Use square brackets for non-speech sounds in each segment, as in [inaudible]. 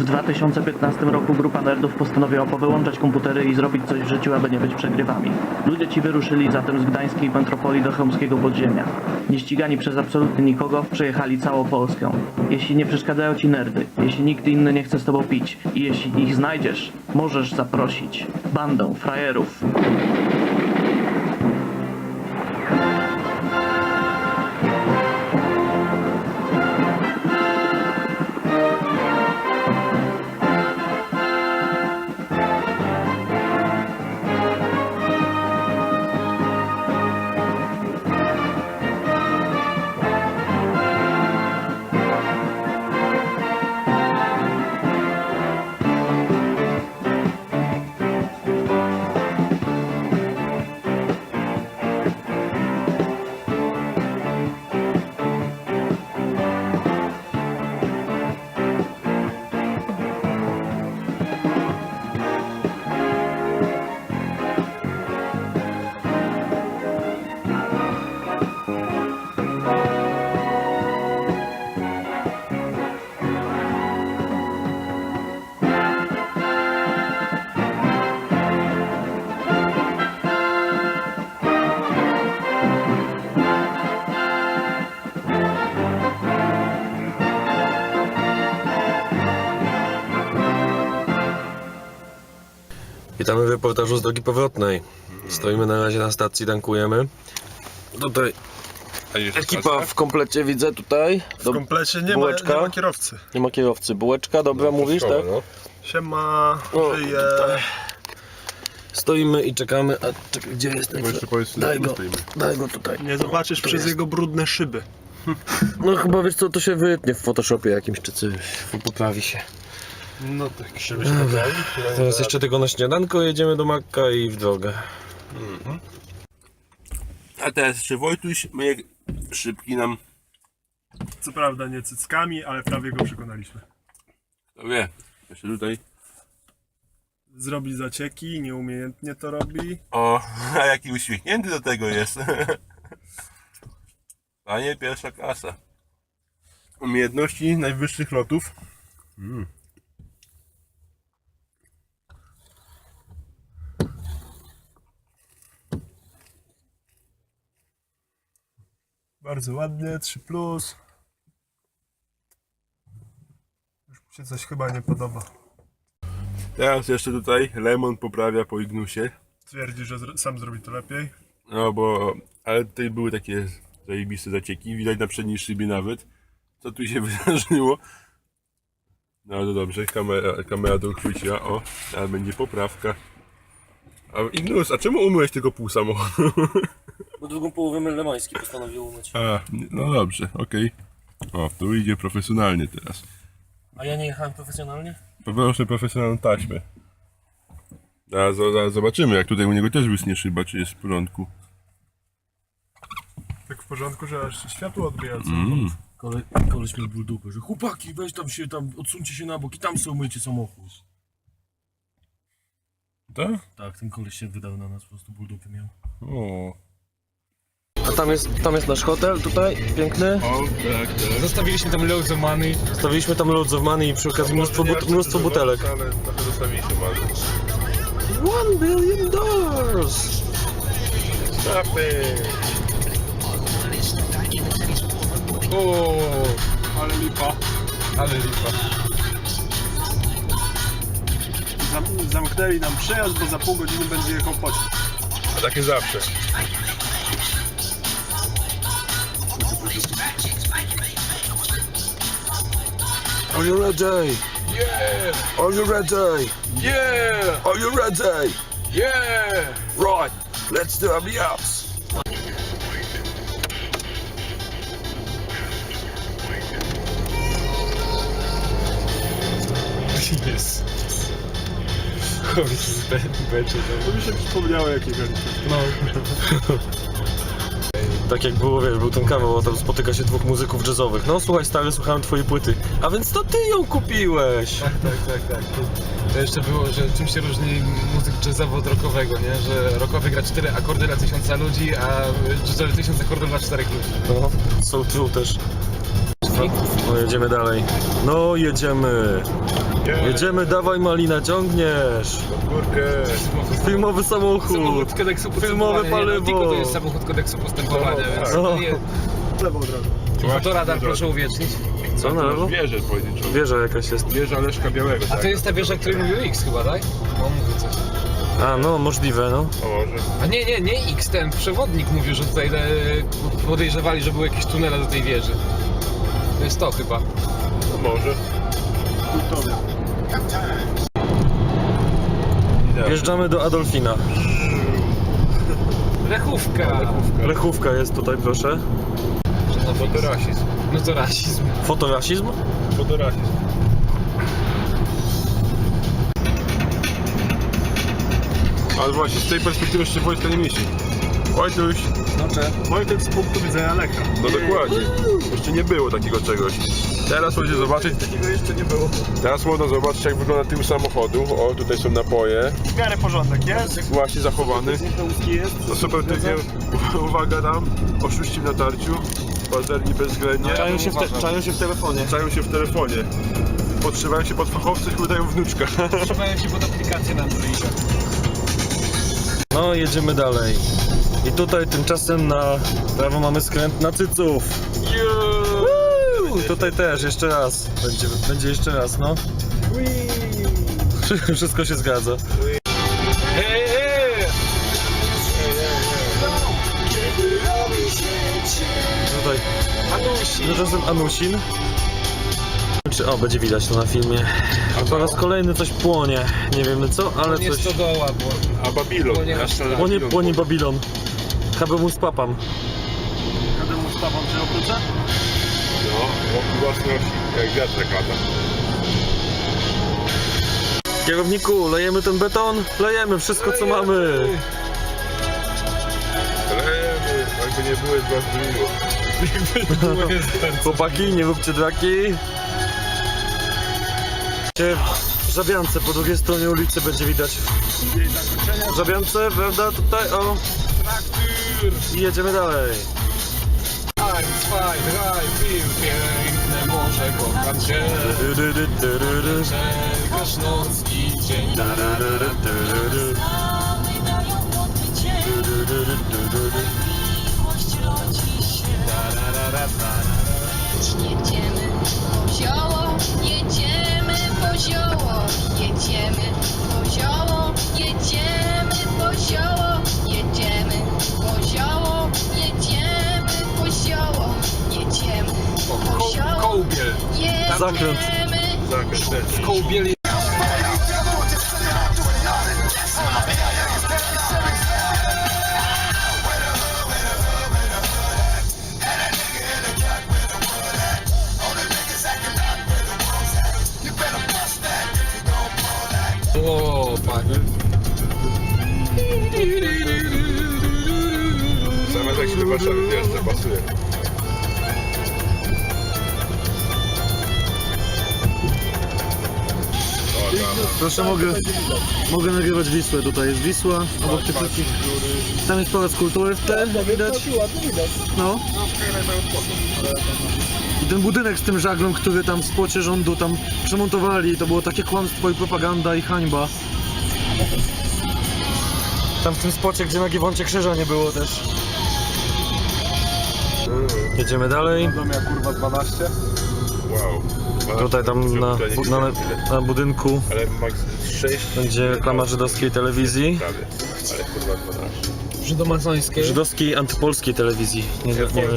W 2015 roku grupa nerdów postanowiła powyłączać komputery i zrobić coś w życiu, aby nie być przegrywami. Ludzie ci wyruszyli zatem z gdańskiej metropolii do chełmskiego podziemia. Nieścigani przez absolutnie nikogo, przejechali całą Polskę. Jeśli nie przeszkadzają ci nerdy, jeśli nikt inny nie chce z tobą pić i jeśli ich znajdziesz, możesz zaprosić bandę frajerów. Witamy w reportażu z drogi powrotnej. Stoimy na razie na stacji, tankujemy. Tutaj ekipa w komplecie widzę tutaj. W Do, komplecie nie ma, bułeczka. nie ma kierowcy. nie ma kierowcy. Bułeczka, dobra mówisz, tak? Siema, O, żyje. tutaj. Stoimy i czekamy. A czekaj, gdzie jest ten? Jeszcze powiedz, Daj go, stoimy. daj go tutaj. Nie zobaczysz przez jego brudne szyby. No chyba wiesz co, to się wytnie w Photoshopie jakimś czy coś. Poprawi się. No tak się Dobra. Teraz jeszcze tylko na śniadanko jedziemy do Makka i w drogę. A teraz jeszcze Wojtuś, my szybki nam, Co prawda nie cyckami, ale prawie go przekonaliśmy. kto wie, jeszcze tutaj. Zrobi zacieki, nieumiejętnie to robi. O, a jaki uśmiechnięty do tego jest. [laughs] Panie, pierwsza klasa. Umiejętności najwyższych lotów. Bardzo ładnie, 3 plus. Już mi się coś chyba nie podoba. Teraz jeszcze tutaj Lemon poprawia po Ignusie. Twierdzi, że zro- sam zrobi to lepiej. No bo, ale tutaj były takie zajebiste zacieki, widać na przedniej szybie nawet, co tu się [laughs] wydarzyło. No to dobrze, kamera, kamera to uchwyciła, o, ale będzie poprawka. A Ignus, a czemu umyłeś tylko pół samochodu? [laughs] Bo drugą połowę Lemański postanowił umyć. A, no dobrze, okej. O, tu idzie profesjonalnie teraz. A ja nie jechałem profesjonalnie? Poproszę profesjonalną taśmę. A zaraz zobaczymy, jak tutaj u niego też wysnie szyba, czy jest w porządku. Tak w porządku, że aż światło odbija. co? Mm. Kole, koleś mi ból dupę, że chłopaki, weź tam się, tam odsuńcie się na bok i tam sobie umyjcie samochód. Tak? Tak, ten koleś się wydał na nas, po prostu ból dupy miał. O. Tam jest, tam jest nasz hotel tutaj, piękny. O, tak, tak. Zostawiliśmy tam loads of money. Stawiliśmy tam loads of money i przy okazji mnóstwo, but, mnóstwo butelek. Ale trochę zostawiliśmy mamy. One billion dollars! O, ale lipa. Ale lipa. Zam- zamknęli nam przejazd, bo za pół godziny będzie jechał pociąg. A takie zawsze. Are you ready? Yeah! Are you ready? Yeah! Are you ready? Yeah! Right, let's do a yaps. Yes. Chodź, będzie To mi się przypomniało jakiego No. [laughs] Tak jak było, wiesz, był ten kawał, bo tam spotyka się dwóch muzyków jazzowych. No słuchaj stary, słuchałem twojej płyty. A więc to ty ją kupiłeś! Tak, tak, tak, tak. To, to jeszcze było, że czym się różni muzyk jazzowy od rockowego, nie? Że rockowy gra cztery akordy dla tysiąca ludzi, a jazzowy tysiąc akordów dla czterech ludzi. No, so true też. No jedziemy dalej. No jedziemy. Jedziemy, dawaj Malina, ciągniesz. Górkę. Filmowy samochód. Samochód kodeksu Filmowe postępowania. paliwo. Nie, no, tylko to jest samochód kodeksu postępowania, więc O. to nie... Lewo od razu. Fotoradar proszę uwiecznić. Co na lewo? Wieżę pojedynczą. Wieża jakaś jest. Wieża Leszka Białego. A to jest ta wieża, o której mówił X chyba, tak? Bo on mówił coś. A, no, możliwe, no. A może. A nie, nie, nie X, ten przewodnik mówił, że tutaj e, podejrzewali, że były jakieś tunele do tej wieży. To jest to chyba. No może. Kultowy. Wjeżdżamy do Adolfina. Lechówka. Lechówka jest tutaj, proszę. Fotorasizm. No to rasizm. Fotorasizm? Fotorasizm. Ale właśnie, z tej perspektywy jeszcze Wojtka nie mieści. Wojtuś, Znaczy, Wojtek z punktu widzenia Lecha. no dokładnie. Jeszcze nie było takiego czegoś. Teraz możecie zobaczyć, Takiego jeszcze nie było. teraz można zobaczyć jak wygląda tył samochodu. O, tutaj są napoje. W miarę porządek jest. Właśnie zachowany. No super tygiel. Uwaga tam, oszuści w natarciu. Pazerni bezwzględnie. Czają się w te- czają się w telefonie. Czają się w telefonie. Podszywają się pod fachowców i udają wnuczka. [laughs] Trzymają się pod aplikację na Androida. No, jedziemy dalej. I tutaj tymczasem na prawo mamy skręt na Cyców. Tutaj też, jeszcze raz. Będzie, będzie jeszcze raz, no. [laughs] Wszystko się zgadza. Hej, hej! Tutaj Anusi! tymczasem Anusin. Czy, o, będzie widać to na filmie. Po raz kolejny coś płonie. Nie wiemy co, ale To nie coś... stodoła, bo... A Babilon. Płonie aż. Babilon. Płonie, płonie Babilon. Chyba mu spapam. Jadę mu stawą przy okruce? No, jak wiatrek lata. Kierowniku, lejemy ten beton? Lejemy wszystko co mamy. Lejemy, jakby nie [laughs] było, jest was miło. Chłopaki, nie róbcie draki. W Żabiance, po drugiej stronie ulicy będzie widać. W Żabiance, prawda? Tutaj, o. I jedziemy dalej. Zwei, drei, vier, piękne morze, kocham cię. Czekasz noc i dzień. Du, du, du. Du, du, du, du, du, du. Jedziemy po zioło, jedziemy po zioło, jedziemy po zioło, jedziemy po zioło, jedziemy po zioło, jedziemy Zakręt. Zakręt też. Kołbiel Proszę, mogę, mogę nagrywać Wisłę. Tutaj jest Wisła, obok tych wszystkich. Tam jest Pałac Kultury w tle, widać. No. I ten budynek z tym żaglem, który tam w spocie rządu tam przemontowali, to było takie kłamstwo i propaganda i hańba. Tam w tym spocie, gdzie na Giewoncie krzyża nie było też. Jedziemy dalej. Dom kurwa 12. Wow. Tutaj tam na, na, na budynku Ale max 6 będzie reklama żydowskiej telewizji. prawie. Ale kurwa 12. Żydomasońskie. Żydowskiej antypolskiej telewizji. Nie, nie, nie wiem.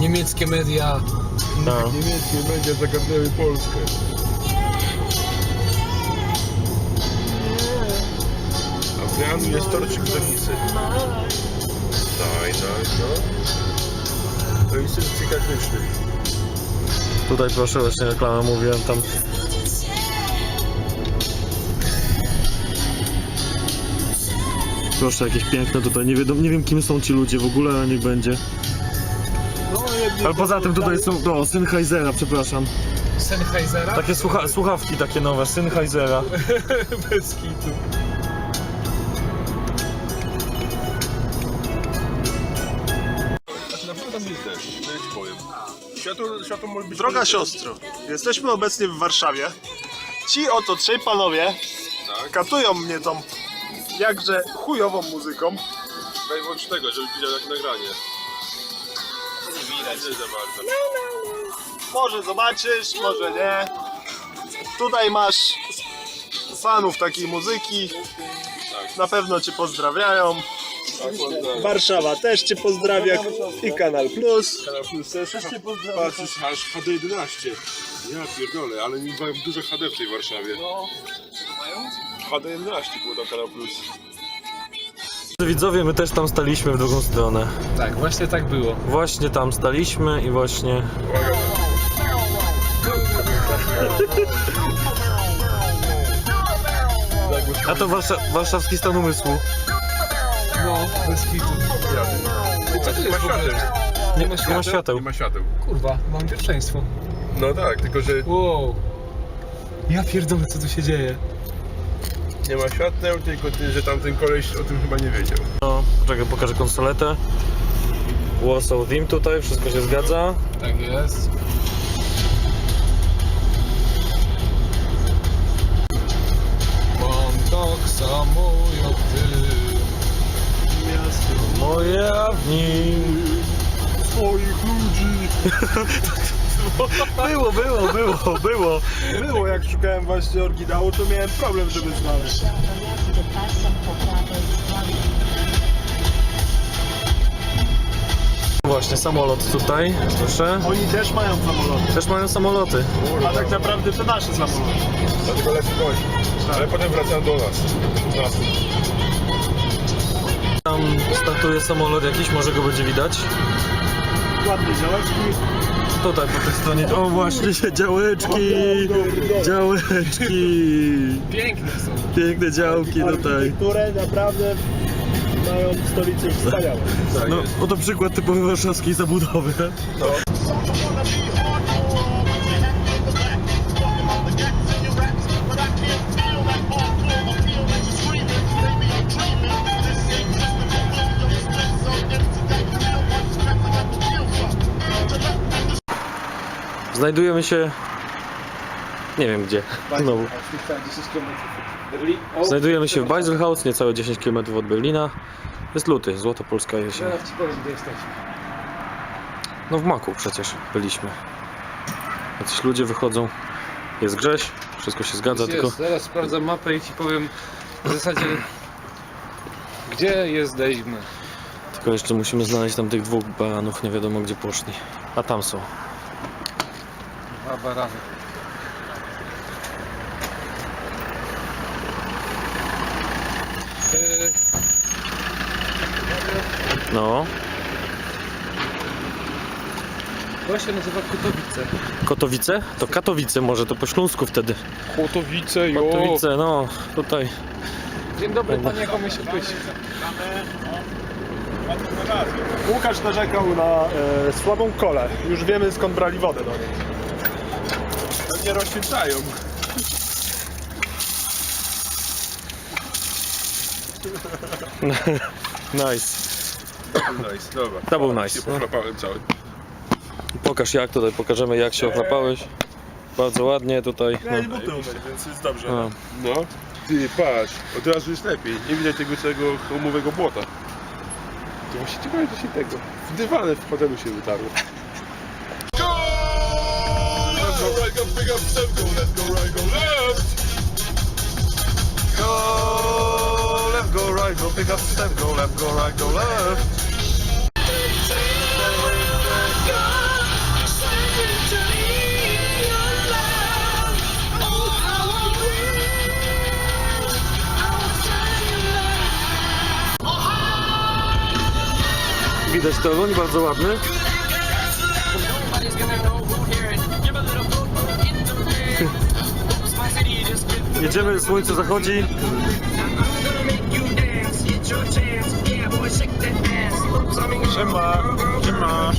Niemieckie media. No. Niemieckie media zagadnęły Polskę. A w Reanu jest torczyk Donicy. Daj, daj, no. To jest cykliczny. Tutaj proszę właśnie reklama mówiłem tam. Proszę, jakieś piękne tutaj. Nie, wiadomo, nie wiem kim są ci ludzie w ogóle, ale niech będzie. Ale poza tym tutaj są, no, Sennheisera, przepraszam. Sennheisera? Takie słucha słuchawki takie nowe, Sennheisera. [laughs] Bez kitu. Światło, światło może być... Droga siostro, jesteśmy obecnie w Warszawie. Ci oto trzej panowie Tak. katują mnie tą jakże chujową muzyką. Włącz tego, żeby widział jak nagranie. Nie widać. Nie za bardzo. Może zobaczysz, może nie. Tutaj masz fanów takiej muzyki. Na pewno cię pozdrawiają. Tak. Warszawa też cię pozdrawia i Kanal Plus. Kanał Plus też cię pozdrawiam. Patrz, aż HD11. Ja pierdolę, ale nie mają dużo HD w tej Warszawie. No. HD11 było tam Kanał Plus. Widzowie, my też tam staliśmy w drugą stronę. Tak, właśnie tak było. Właśnie tam staliśmy i właśnie... A to warsza warszawski stan umysłu. Bez kitu. Co to jest w ogóle? Nie ma Nie ma świateł? świateł. Nie ma świateł. Kurwa, mam pierwszeństwo. No tak, tylko że Wow. Ja pierdolę, co tu się dzieje. nie ma świateł, tylko ty, że tamten koleś o tym chyba nie wiedział. No, czekaj, pokażę konsoletę. Warsaw Dim tutaj, wszystko się zgadza. Tak jest. Mam tak samo jak ty. Moje dni. Swoich ludzi. [laughs] Było, było, było, było. Było, jak szukałem właśnie oryginału, to miałem problem, żeby znaleźć. Właśnie, samolot tutaj, proszę. Oni też mają samoloty, Też mają samoloty. a tak naprawdę to nasze samoloty. Dlatego lecę gość. Ale potem wracam do nas. Do nas. Startuje samolot jakiś, może go będzie widać. Ładne działeczki. Tutaj po tej stronie. O właśnie się działeczki! Działeczki! Piękne są. Piękne działki tutaj. Które naprawdę mają w stolicy wspaniałe. No, oto przykład typowy warszawskiej zabudowy. Znajdujemy się... Nie wiem gdzie. Znowu. Znajdujemy się w Beiselhaus, niecałe 10 km od Berlina. Jest luty, złota polska jesień. Zaraz ci powiem, gdzie jesteśmy. No w maku przecież byliśmy. Jacyś ludzie wychodzą. Jest Grześ, wszystko się zgadza, Jest, tylko jest. Zaraz sprawdzam mapę i ci powiem w zasadzie gdzie jesteśmy. Tylko jeszcze musimy znaleźć tam tych dwóch baranów, nie wiadomo gdzie poszli. A tam są. Dwa barany. No, To się nazywa Kutowice. Kotowice? To Katowice może, to po śląsku wtedy. Kutowice, Katowice, no, tutaj. Dzień dobry panie, jak mamy się? Łukasz narzekał na e, słabą kolę. Już wiemy skąd brali wodę do niej. Pewnie rozświetlają. [laughs] Nice. Nice, dobra. To był nice, no. pochlapałem cały. Pokaż jak tutaj, pokażemy jak się ochlapałeś. Bardzo ładnie tutaj. Ja nie buty umyć, więc jest dobrze. No. No. Ty, patrz, od razu jest lepiej. Nie widać tego całego chomowego błota. To właśnie ciekawe, że się tego. W dywanę w hotelu się wytarło. Go left, go right, go pick up step, go left, go right, go left. Widać toruń, bardzo ładny. Jedziemy, słońce zachodzi. Siema, siema.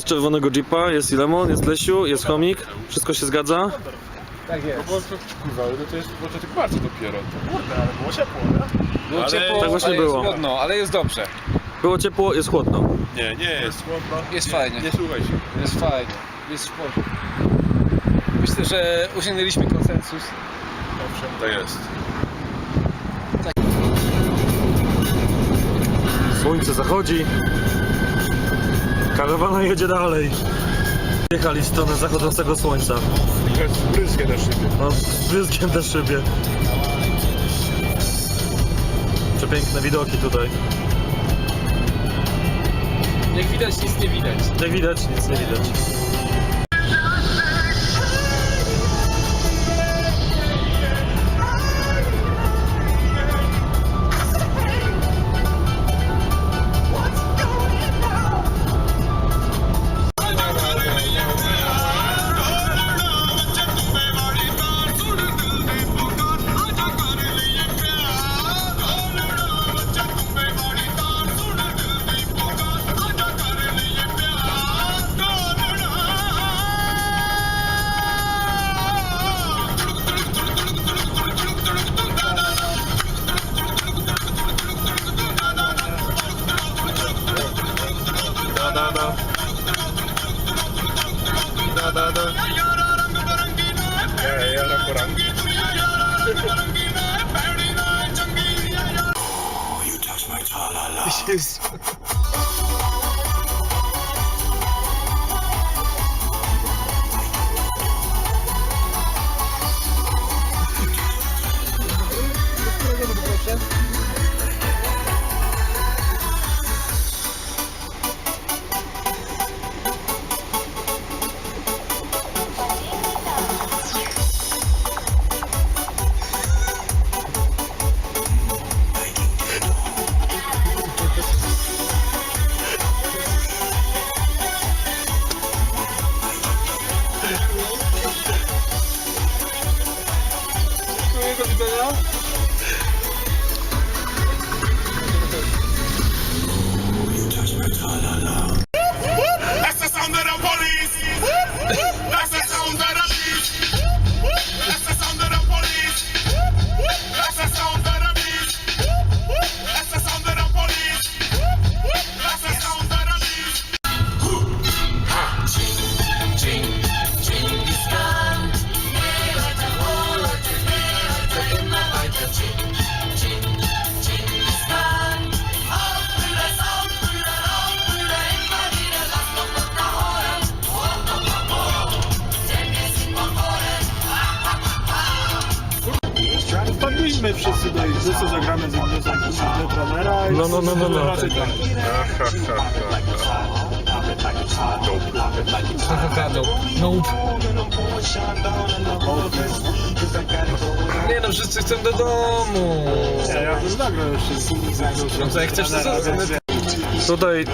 Z czerwonego jeepa jest i Lemon, jest Lesiu, jest Chomik. Wszystko się zgadza? Tak No jest. bo to, kurwa, no to jest początek marca dopiero. Kurde, ale było ciepło, nie? Było Ale- ciepło, tak właśnie ale było. jest chłodno, ale jest dobrze. Było ciepło, jest chłodno. Nie, nie jest. Chłodno. Jest Nie, fajnie. Nie słuchaj się. Jest fajnie. Jest w porządku. Myślę, że osiągnęliśmy konsensus. Owszem. Tak jest. Słońce zachodzi. Karawana jedzie dalej. Jechali w stronę zachodzącego słońca. Teraz bryskę na szybie. No, z brzyskiem na szybie. Przepiękne widoki tutaj. Jak widać, nic nie widać. Jak widać, nic nie widać. Da, da, da. Ja, ja na poranku. No, no, no. tak. Nope. Nie no, wszyscy chcą do domu. Ja, ja bym zagrał jeszcze. No to jak chcesz, to. Tutaj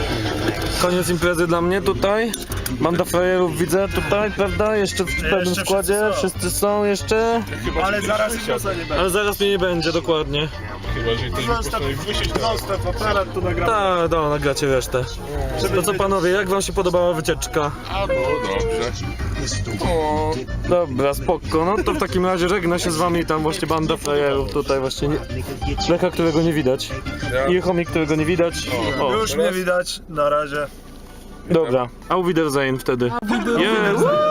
koniec imprezy dla mnie tutaj. Banda frajerów widzę tutaj, prawda? Jeszcze w pewnym Jeszcze składzie. wszyscy Wszyscy są jeszcze. Ale zaraz Ignesa nie będzie. Ale zaraz mnie nie będzie, dokładnie. Chyba, że ktoś Zostaw, postanowi wrócić na zostaw aparat, tu nagramy. Tak, no, nagracie resztę. To co panowie, jak wam się podobała wycieczka? A, no dobrze. O, dobra, spoko. No to w takim razie żegna się z wami tam właśnie banda frajerów tutaj właśnie. Nie... Lecha, którego nie widać. I chomik, którego nie widać. O, Już mnie widać, na razie. dobra. Auf Wiedersehen wtedy. Yeah, woo!